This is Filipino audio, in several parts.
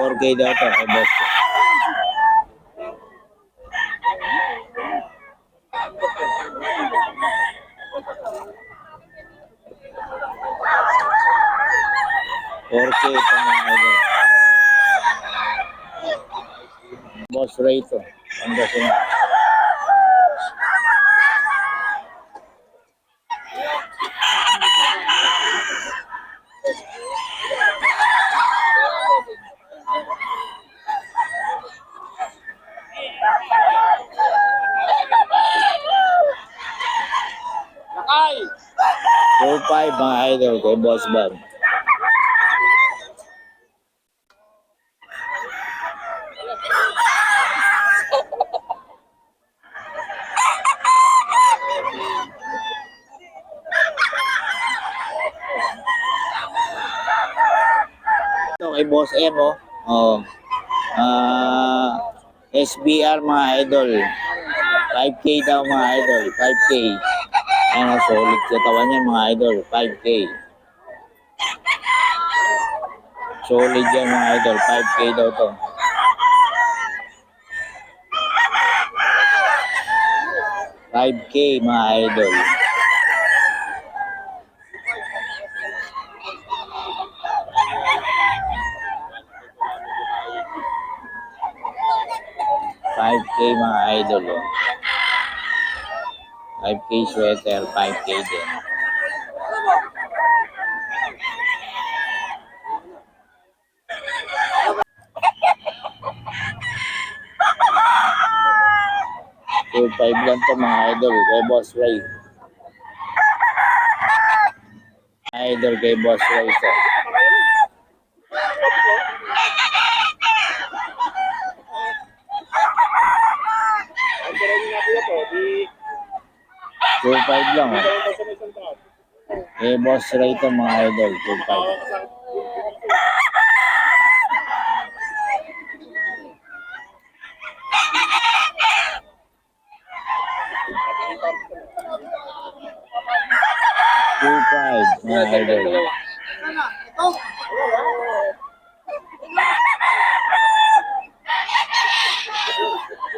4K daw to kay boss. Four K ito mga idol. Boss Ray to. Pangasinan. Lakay! 4-5 mga idol kay Boss Bob. Ito kay Boss M oh. Oh. Ah, SBR mga idol. 5K daw mga idol. 5K. Ano, solid katawan niya mga idol. 5K. Solid yan mga idol. 5K daw to. Five K mga idol. Five K mga idol. Oh. 5K sweater, 5K din. Two five lang to mga idol kay Boss Ray. Idol kay Boss Ray to. 2.5 lang. Oh. Eh, boss rate mga idol, 2.5. mga idol.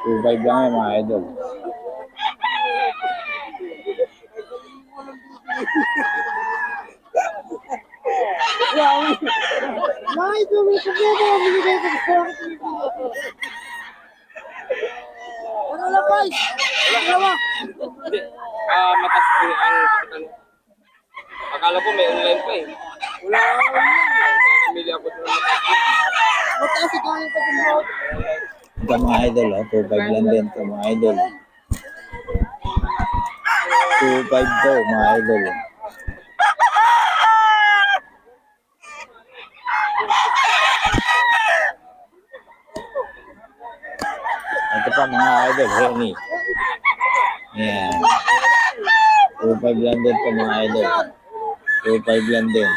Survive lang mga idol. May dumi sa mga binigay ko sa Ano na ba? Dalawa. Ah, matas po ang kapitan. Akala ko may online pa eh. Wala namili ako sa matas. Mataas ikaw yung pag-ibot. Ito mga idol, oh. 2.5 lang din ito mga idol. 2.5 to mga idol. Ito pa mga idol, Henny. Yan. 2.5 lang din ito mga idol. 2.5 lang din.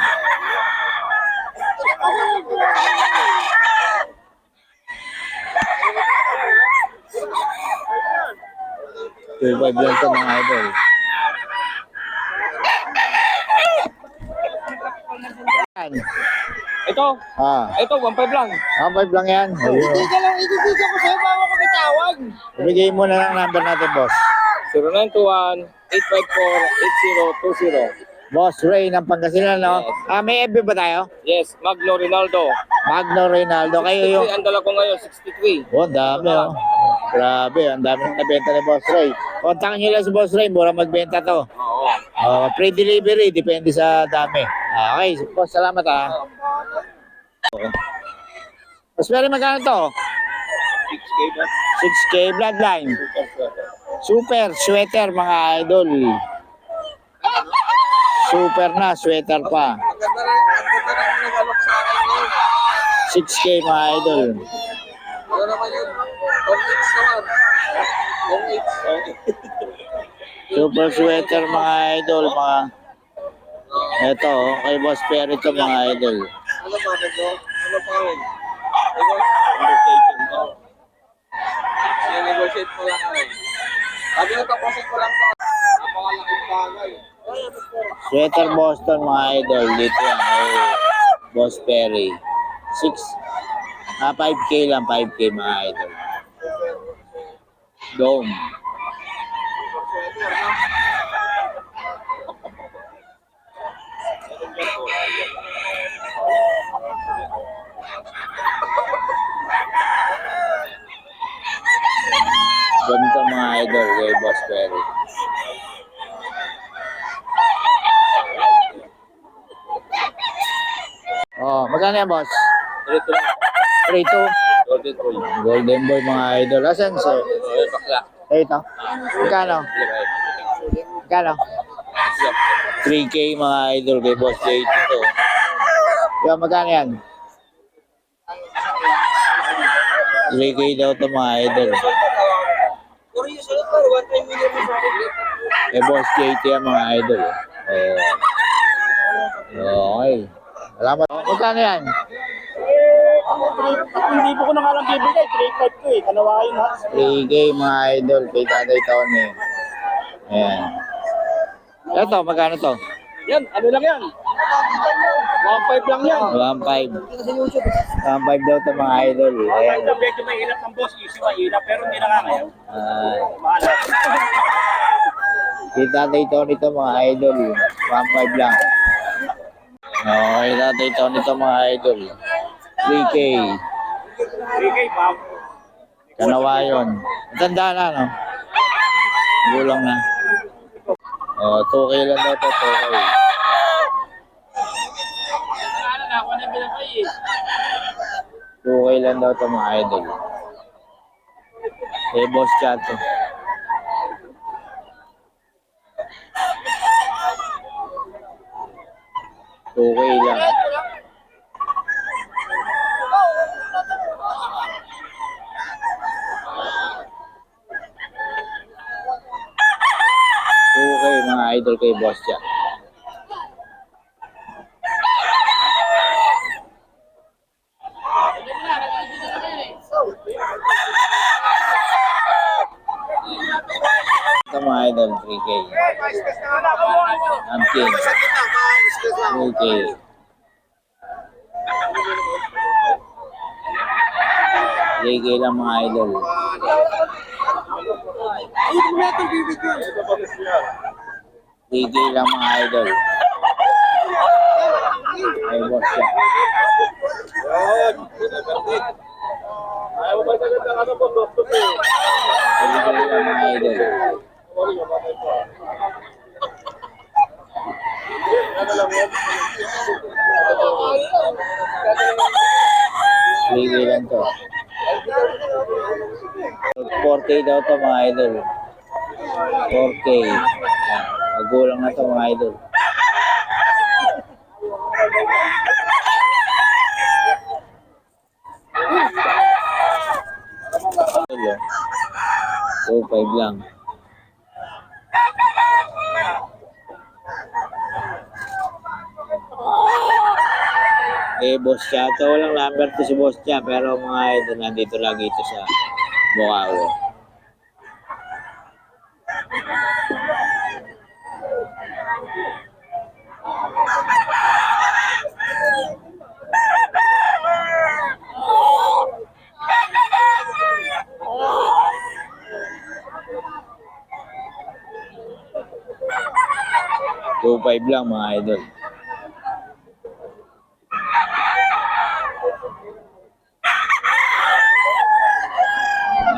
Five lang ito mga idol. Yan. Ito, Ah, ito, 1.5 lang. ah, five lang yan. Hindi Ayun. ka lang, ibibigay ko sa'yo bago ka bitawan. Ibigay mo na lang number natin, boss. 0921-854-8020. Boss Ray ng Pangasinan, no? Ah, may FB ba tayo? Yes, Magno Rinaldo. Magno Reynaldo. Kayo yung... 63 ang dala ko ngayon, 63. Oh, dami, oh. Grabe, ang dami ng nabenta ni Boss Ray. Kontakin nyo lang si Boss Ray, mura magbenta to. Oo. Uh, free delivery, depende sa dami. Ah, okay, boss, salamat ah. Mas pwede magkano to? 6K ba? 6K bloodline. Super sweater. Mga idol. Super na, sweater pa. Maganda rin, maganda rin nag-alok sa akin ngayon. 6K mga idol. Super sweater mga idol. Mga... Ito, oh, kay Boss Perry to mga idol. Ano ba, Pedro? Ano pa rin? Negotiation ko. Sinegotiate ko lang eh. Sabi ko tapusin ko lang ito. Napakalaking bagay. Sweater Boston mga idol. Dito yan kay Boss Perry. 6 Ah, 5K lang, 5K mga idol. Dome. Ganito mga idol kay Boss Perry. Oh, magkano yan, boss? 3-2. 3-2? Golden Boy. Golden mga idol. Asan, sir? Oh, oh, oh, bakla. Ito. Magkano? Gano? 3K mga idol kay Boss J dito. Yo, magkano yan? 3K daw to mga idol. Eh, Boss JT yan ah, mga idol. Eh, okay. Salamat. Magkano yan? Hindi po ko na kalang bibigay. 3.5 ko eh. Kalawain ha. 3K mga idol. Kay Tatay Tony. Ayan. Ito, magkano to? Yan, ano lang yan? 1-5 lang yan. 1.5. 1.5 daw to mga idol. Ayan. Medyo may hilap ng boss. Easy mahilap. Pero hindi na nga ngayon. Ah, Mahal. kay Tatay Tony to mga idol. 1.5 lang. Okay, Tatay Tony to mga idol. 3K. 3K, ma'am. Kanawa yun. Matanda na, no? Gulang na. Oh, 2K lang daw to, 2K. Ano na, ako na binabay eh. 2K lang daw to mga idol. Eh, boss chat. Okay lang. Okay, mga idol kay Boss Jack. Ito mga idol, 3K. Ampin. 3K. Three K lang mga idol. Three K lang mga idol. Ay, boss siya. K lang mga idol. K lang to. 4K daw to mga idol. 4K. Magulang na to mga idol. Oh. 2.5 lang. Eh, boss siya. Ito walang number si boss siya. Pero mga idol, nandito lagi ito sa Bukawi. Two five lang mga idol.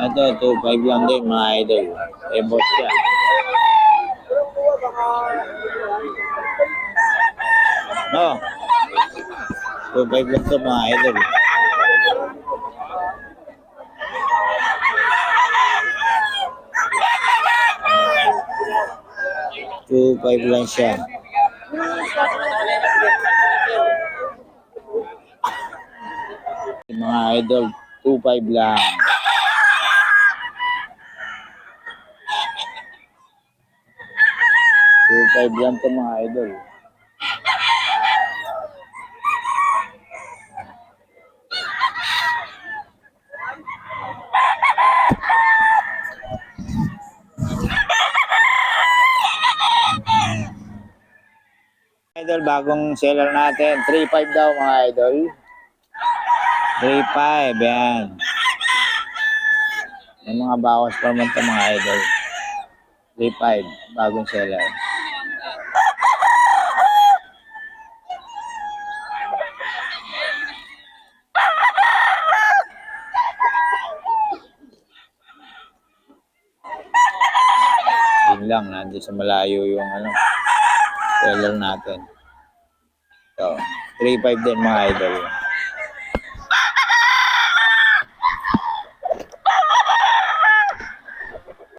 Ito, 2.5 lang din mga idol. Eh, boss siya. No. 2.5 lang to mga idol. Two five lang siya. Mga idol, 2.5 lang. Two five lang to mga idol. Idol, bagong seller natin. 3.5 daw mga idol. 3.5, yan. May mga bawas pa naman ito mga idol. 3.5, bagong seller. Yun lang, nandun sa malayo yung ano, seller natin. So, 3.5 din mga idol.